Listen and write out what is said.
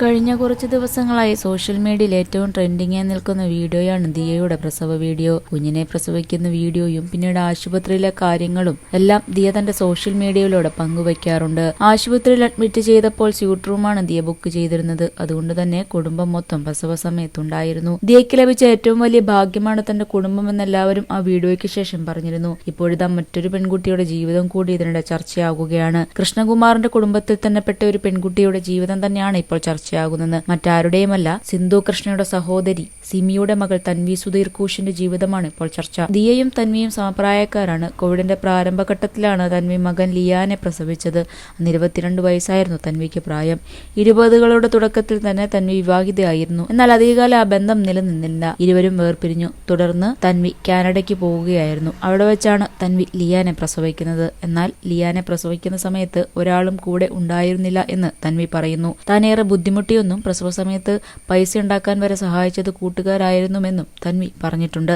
കഴിഞ്ഞ കുറച്ച് ദിവസങ്ങളായി സോഷ്യൽ മീഡിയയിൽ ഏറ്റവും ട്രെൻഡിങ്ങായി നിൽക്കുന്ന വീഡിയോയാണ് ദിയയുടെ പ്രസവ വീഡിയോ. കുഞ്ഞിനെ പ്രസവിക്കുന്ന വീഡിയോയും പിന്നീട് ആശുപത്രിയിലെ കാര്യങ്ങളും എല്ലാം ദിയ തന്റെ സോഷ്യൽ മീഡിയയിലൂടെ പങ്കുവയ്ക്കാറുണ്ട്. ആശുപത്രിയിൽ അഡ്മിറ്റ് ചെയ്തപ്പോൾ സ്യൂട്ട് റൂമാണ് ദിയ ബുക്ക് ചെയ്തിരുന്നത്. അതുകൊണ്ട് തന്നെ കുടുംബം മൊത്തം പ്രസവ സമയത്തുണ്ടായിരുന്നു. ദിയയ്ക്ക് ലഭിച്ച ഏറ്റവും വലിയ ഭാഗ്യമാണ് തന്റെ കുടുംബം എന്നെല്ലാവരും ആ വീഡിയോയ്ക്ക് ശേഷം പറഞ്ഞിരുന്നു. ഇപ്പോഴിതാ മറ്റൊരു പെൺകുട്ടിയുടെ ജീവിതം കൂടി ഇതിനിടെ ചർച്ചയാകുകയാണ് കൃഷ്ണകുമാറിന്റെ കുടുംബത്തിൽ തന്നെ പെട്ട ഒരു പെൺകുട്ടിയുടെ ജീവിതം തന്നെയാണ് ഇപ്പോൾ ചർച്ചയാകുന്നത് മറ്റാരുടെയുമല്ല സിന്ധു കൃഷ്ണയുടെ സഹോദരി സിമിയുടെ മകൾ തൻവി സുധീർ കൂഷിന്റെ ജീവിതമാണ് ഇപ്പോൾ ചർച്ച. ദിയയും തൻവിയും സമപ്രായക്കാരാണ്. കോവിഡിന്റെ പ്രാരംഭഘട്ടത്തിലാണ് തൻവി മകൻ ലിയാനെ പ്രസവിച്ചത്. അന്ന് ഇരുപത്തിരണ്ട് വയസ്സായിരുന്നു തൻവിക്ക് പ്രായം. ഇരുപതുകളുടെ തുടക്കത്തിൽ തന്നെ തൻവി വിവാഹിതയായിരുന്നു. എന്നാൽ അധികകാലം ആ ബന്ധം നിലനിന്നില്ല. ഇരുവരും വേർപിരിഞ്ഞു. തുടർന്ന് തൻവി കാനഡയ്ക്ക് പോവുകയായിരുന്നു. അവിടെ വെച്ചാണ് തൻവി ലിയാനെ പ്രസവിക്കുന്നത്. എന്നാൽ ലിയാനെ പ്രസവിക്കുന്ന സമയത്ത് ഒരാളും കൂടെ ഉണ്ടായിരുന്നില്ല എന്ന് തൻവി പറയുന്നു. താനേറെ ബുദ്ധിമുട്ടിയൊന്നും പ്രസവ സമയത്ത് പൈസ ഉണ്ടാക്കാൻ വരെ സഹായിച്ചത് കൂട്ടുകാരായിരുന്നുവെന്നും തൻവി പറഞ്ഞിട്ടുണ്ട്